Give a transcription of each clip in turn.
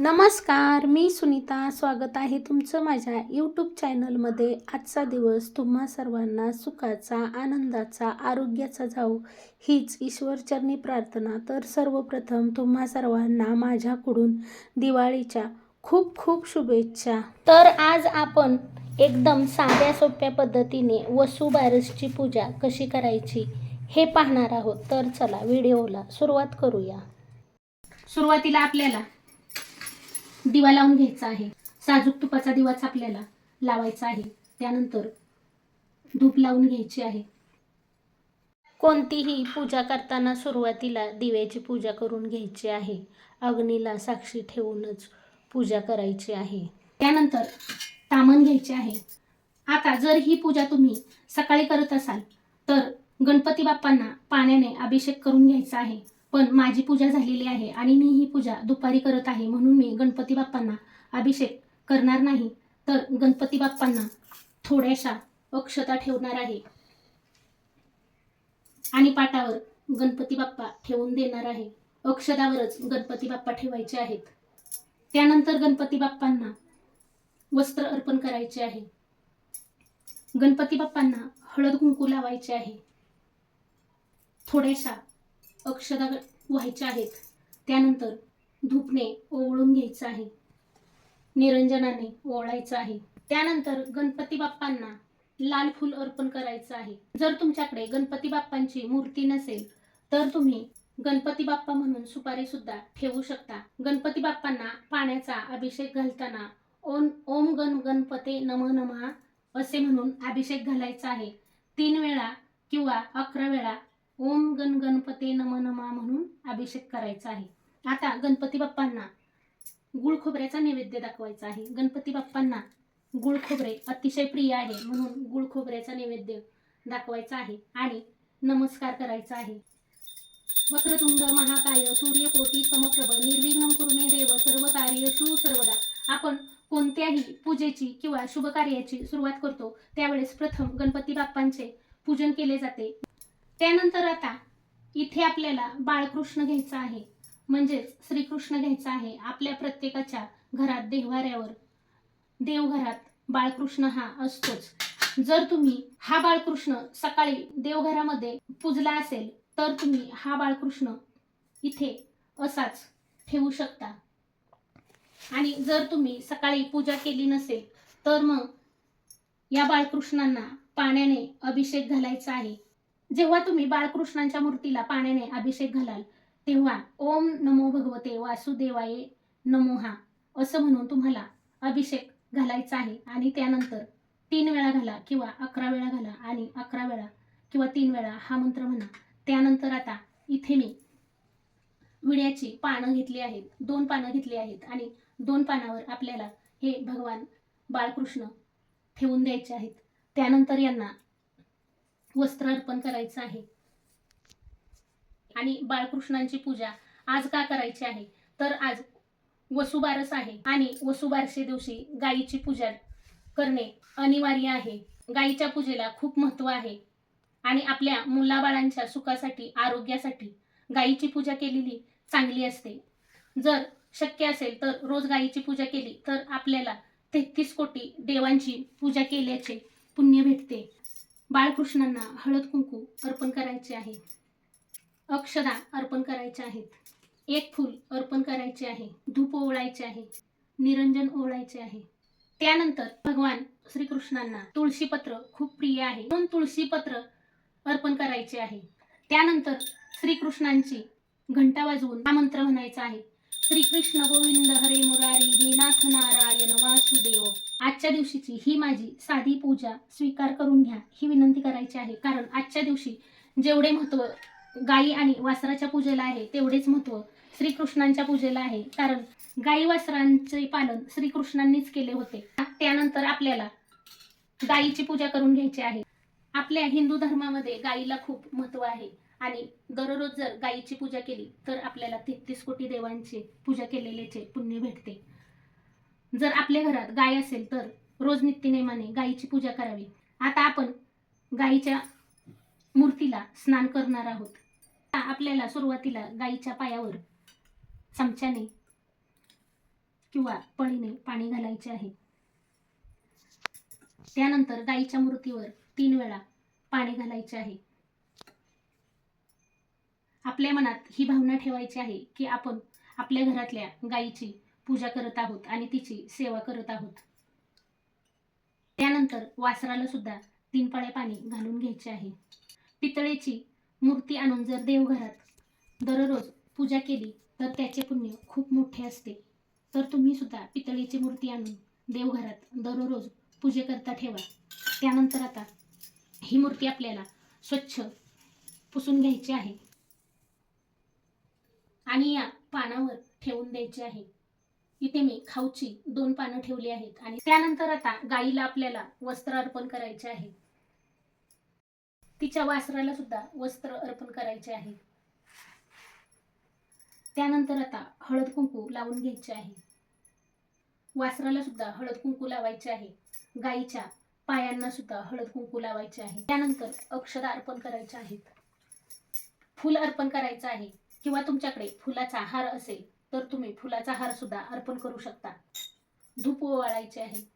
नमस्कार मी सुनीता. स्वागत आहे तुमचं माझ्या यूट्यूब चॅनलमध्ये आजचा दिवस तुम्हा सर्वांना सुखाचा आनंदाचा आरोग्याचा जाऊ हीच ईश्वरचरणी प्रार्थना. तर सर्वप्रथम तुम्हा सर्वांना माझ्याकडून दिवाळीच्या खूप खूप शुभेच्छा. तर आज आपण एकदम साध्या सोप्या पद्धतीने वसुबारसची पूजा कशी करायची हे पाहणार आहोत. तर चला व्हिडिओला सुरुवात करूया. सुरुवातीला आपल्याला दिवा लावून घ्यायचा आहे. साजूक तुपाचा दिवाच आपल्याला लावायचा आहे. त्यानंतर धूप लावून घ्यायची आहे. कोणतीही पूजा करताना सुरुवातीला दिव्याची पूजा करून घ्यायची आहे. अग्नीला साक्षी ठेवूनच पूजा करायची आहे. त्यानंतर तामण घ्यायचे आहे. आता जर ही पूजा तुम्ही सकाळी करत असाल तर गणपती बाप्पांना पाण्याने अभिषेक करून घ्यायचा आहे. पण माझी पूजा झालेली आहे आणि मी ही पूजा दुपारी करत आहे म्हणून मी गणपती बाप्पांना अभिषेक करणार नाही. तर गणपती बाप्पांना थोड्याशा अक्षता ठेवणार आहे. आणि पाटावर गणपती बाप्पा ठेवून देणार आहे. अक्षदावरच गणपती बाप्पा ठेवायचे आहेत. त्यानंतर गणपती बाप्पांना वस्त्र अर्पण करायचे आहे. गणपती बाप्पांना हळद कुंकू लावायचे आहे. थोड्याशा अक्षदा व्हायच्या आहेत. त्यानंतर धूपने ओवळून घ्यायचं आहे. निरंजनाने ओळायचं आहे. त्यानंतर गणपती बाप्पांना लाल फूल अर्पण करायचं आहे. जर तुमच्याकडे गणपती बाप्पांची मूर्ती नसेल तर तुम्ही गणपती बाप्पा म्हणून सुपारी सुद्धा ठेवू शकता. गणपती बाप्पांना पाण्याचा अभिषेक घालताना ओम ओम गण गणपते नम नमः असे म्हणून अभिषेक घालायचा आहे. तीन वेळा किंवा अकरा वेळा ओम गण गणपते नम नमा म्हणून अभिषेक करायचा आहे. आता गणपती बाप्पांना गुळ खोबऱ्याचा नैवेद्य दाखवायचा आहे. गणपती बाप्पांना गुळ खोबरे अतिशय प्रिय आहे म्हणून गुळ खोबऱ्याचा नैवेद्य दाखवायचा आहे आणि नमस्कार करायचा आहे. वक्रतुंड महाकाय सूर्यकोटी समप्रभ निर्विघ्न कुर्मे देव सर्व कार्यशु सर्वदा. आपण कोणत्याही पूजेची किंवा शुभ कार्याची सुरुवात करतो त्यावेळेस प्रथम गणपती बाप्पांचे पूजन केले जाते. त्यानंतर आता इथे आपल्याला बाळकृष्ण घ्यायचा आहे. म्हणजेच श्रीकृष्ण घ्यायचा आहे. आपल्या प्रत्येकाच्या घरात देव्हाऱ्यावर देवघरात बाळकृष्ण हा असतोच. जर तुम्ही हा बाळकृष्ण सकाळी देवघरामध्ये पूजला असेल तर तुम्ही हा बाळकृष्ण इथे असाच ठेवू शकता. आणि जर तुम्ही सकाळी पूजा केली नसेल तर मग या बाळकृष्णांना पाण्याने अभिषेक घालायचा आहे. जेव्हा तुम्ही बाळकृष्णांच्या मूर्तीला पाण्याने अभिषेक घालाल तेव्हा ओम नमो भगवते वासुदेवाय नमोहा असं म्हणून तुम्हाला अभिषेक घालायचा आहे. आणि त्यानंतर तीन वेळा घाला किंवा अकरा वेळा घाला आणि अकरा वेळा किंवा तीन वेळा हा मंत्र म्हणा. त्यानंतर आता इथे मी विड्याची पानं घेतली आहेत. दोन पानं घेतली आहेत आणि दोन पानावर आपल्याला हे भगवान बाळकृष्ण ठेवून द्यायचे आहेत. त्यानंतर यांना वस्त्र अर्पण करायचं आहे. आणि बाळकृष्णांची पूजा आज का करायची आहे? तर आज वसुबारस आहे आणि वसुबारसे दिवशी गायीची पूजा करणे अनिवार्य आहे. गायीच्या पूजेला खूप महत्त्व आहे. आणि आपल्या मुलाबाळांच्या सुखासाठी आरोग्यासाठी गायीची पूजा केलेली चांगली असते. जर शक्य असेल तर रोज गायीची पूजा केली तर आपल्याला तेहतीस कोटी देवांची पूजा केल्याचे पुण्य भेटते. बाळकृष्णांना हळद कुंकू अर्पण करायचे आहे. अक्षदा अर्पण करायचे आहेत. एक फूल अर्पण करायचे आहे. धूप ओळायचे आहे. निरंजन ओळायचे आहे. त्यानंतर भगवान श्रीकृष्णांना तुळशीपत्र खूप प्रिय आहे. म्हणून तुळशीपत्र अर्पण करायचे आहे. त्यानंतर श्रीकृष्णांची घंटा वाजवून हा मंत्र म्हणायचा आहे. श्रीकृष्ण गोविंद हरे मुरारी हे नाथ नारायण वासुदेव. आजच्या दिवशीची ही माझी साधी पूजा स्वीकार करून घ्या ही विनंती करायची आहे. कारण आजच्या दिवशी जेवढे महत्त्व गायी आणि वासराच्या पूजेला आहे तेवढेच महत्त्व श्रीकृष्णांच्या पूजेला आहे. कारण गायी वासरांचे पालन श्रीकृष्णांनीच केले होते. त्यानंतर आपल्याला गायीची पूजा करून घ्यायची आहे. आपल्या हिंदू धर्मामध्ये गायीला खूप महत्त्व आहे. आणि दररोज जर गायीची पूजा केली तर आपल्याला तेहतीस कोटी देवांची पूजा केलेल्याचे पुण्य भेटते. जर आपल्या घरात गाय असेल तर रोज नित्यनेमाने गायीची पूजा करावी. आता आपण गायीच्या मूर्तीला स्नान करणार आहोत. आपल्याला सुरुवातीला गायीच्या पायावर चमच्याने किंवा पळीने पाणी घालायचे आहे. त्यानंतर गाईच्या मूर्तीवर तीन वेळा पाणी घालायचे आहे. आपल्या मनात ही भावना ठेवायची आहे की आपण आपल्या घरातल्या गाईची पूजा करत आहोत आणि तिची सेवा करत आहोत. त्यानंतर वासराला सुद्धा तीन पाळे पाणी घालून घ्यायचे आहे. पितळेची मूर्ती आणून जर देवघरात दररोज पूजा केली तर त्याचे पुण्य खूप मोठे असते. तर तुम्ही सुद्धा पितळेची मूर्ती आणून देवघरात दररोज पूजेकरता ठेवा. त्यानंतर आता ही मूर्ती आपल्याला स्वच्छ पुसून घ्यायची आहे. आणि या पानावर ठेवून द्यायची आहे. इथे मी खाऊची दोन पानं ठेवली आहेत. आणि त्यानंतर आता गाईला आपल्याला वस्त्र अर्पण करायचे आहे. तिच्या वासराला सुद्धा वस्त्र अर्पण करायचे आहे. त्यानंतर आता हळद कुंकू लावून घ्यायचे आहे. वासराला सुद्धा हळद कुंकू लावायचे आहे. गाईच्या पायांना सुद्धा हळद कुंकू लावायचे आहे. त्यानंतर अक्षदा अर्पण करायचे आहेत. फुल अर्पण करायचं आहे. किंवा तुमच्याकडे फुलाचा हार असेल तर तुम्ही फुलाचा हार सुद्धा अर्पण करू शकता. धूप ओवाळायचे आहे.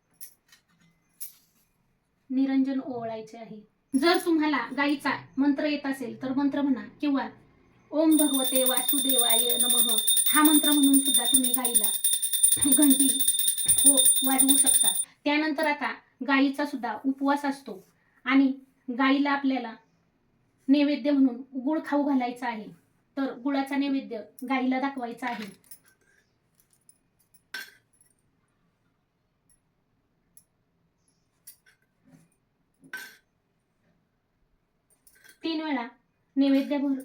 निरंजन ओवाळायचे आहे. जर तुम्हाला गायीचा मंत्र येत असेल तर मंत्र म्हणा किंवा ओम भगवते वासुदेवाय नमः हा मंत्र म्हणून सुद्धा तुम्ही गाईला घंटी हो वाजवू शकता. त्यानंतर आता गाईचा सुद्धा उपवास असतो. आणि गाईला आपल्याला नैवेद्य म्हणून गुळ खाऊ घालायचा आहे. तर गुळाचा नैवेद्य गाईला दाखवायचा आहे. तीन वेळा नैवेद्याभर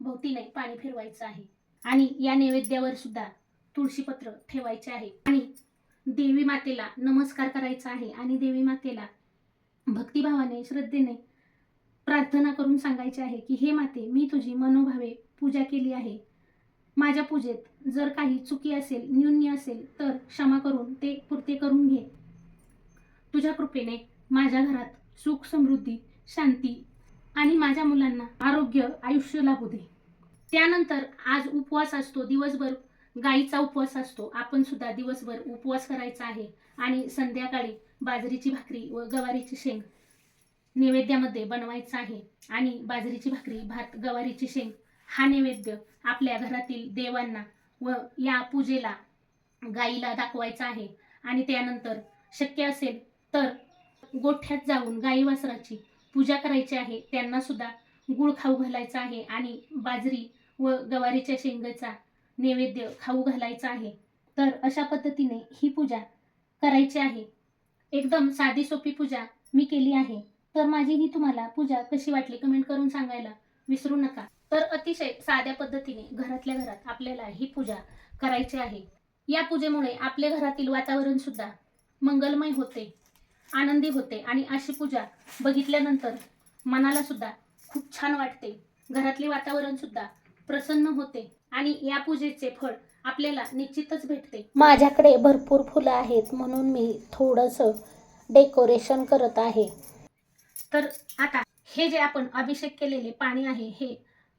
भोवतीने पाणी फिरवायचं आहे. आणि या नैवेद्यावर सुद्धा तुळशीपत्र ठेवायचे आहे. आणि देवी मातेला नमस्कार करायचा आहे. आणि देवी मातेला भक्तिभावाने श्रद्धेने प्रार्थना करून सांगायचे आहे की हे माते मी तुझी मनोभावे पूजा केली आहे. माझ्या पूजेत जर काही चुकी असेल न्यून्य असेल तर क्षमा करून ते पुरते करून घे. तुझ्या कृपेने माझ्या घरात सुख समृद्धी शांती आणि माझ्या मुलांना आरोग्य आयुष्य लाभू दे. त्यानंतर आज उपवास असतो दिवसभर गाईचा उपवास असतो. आपण सुद्धा दिवसभर उपवास करायचा आहे. आणि संध्याकाळी बाजरीची भाकरी व गवारीची शेंग नैवेद्यामध्ये बनवायचा आहे. आणि बाजरीची भाकरी भात गवारीची शेंग हा नैवेद्य आपल्या घरातील देवांना व या पूजेला गाईला दाखवायचा आहे. आणि त्यानंतर शक्य असेल तर गोठ्यात जाऊन गाई वासराची पूजा करायची आहे. त्यांना सुद्धा गुळ खाऊ घालायचा आहे आणि बाजरी व गवारीच्या शेंगाचा नैवेद्य खाऊ घालायचा आहे. तर अशा पद्धतीने ही पूजा करायची आहे. एकदम साधी सोपी पूजा मी केली आहे. तर माझी ही तुम्हाला पूजा कशी वाटली कमेंट करून सांगायला विसरू नका. तर अतिशय साध्या पद्धतीने घरातल्या घरात आपल्याला ही पूजा करायची आहे. या पूजेमुळे आपल्या घरातील वातावरण सुद्धा मंगलमय होते आनंदी होते आणि अशी पूजा बघितल्यानंतर मनाला सुद्धा खूप छान वाटते. घरातले वातावरण सुद्धा प्रसन्न होते आणि या पूजेचे फळ आपल्याला निश्चितच भेटते. माझ्याकडे भरपूर फुलं आहेत म्हणून मी थोडंसं डेकोरेशन करत आहे. तर आता हे जे आपण अभिषेक केलेले पाणी आहे हे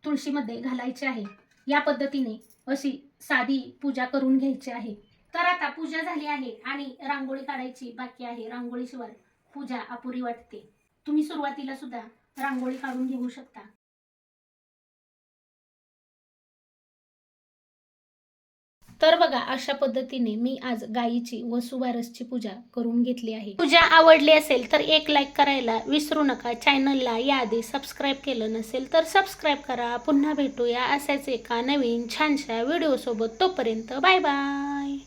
तुळशीमध्ये घालायचे आहे. या पद्धतीने अशी साधी पूजा करून घ्यायची आहे. तर आता पूजा झाली आहे आणि रांगोळी काढायची बाकी आहे. रांगोळीशिवाय पूजा अपुरी वाटते. तुम्ही सुरुवातीला सुद्धा रांगोळी काढून घेऊ शकता. तर बघा अशा पद्धतीने मी आज गायीची व सुबारसची पूजा करून घेतली आहे. पूजा आवडली असेल तर एक लाईक करायला विसरू नका. चॅनलला याआधी सबस्क्राईब केलं नसेल तर सबस्क्राईब करा. पुन्हा भेटूया अशाच एका नवीन छानशा व्हिडिओसोबत तोपर्यंत बाय बाय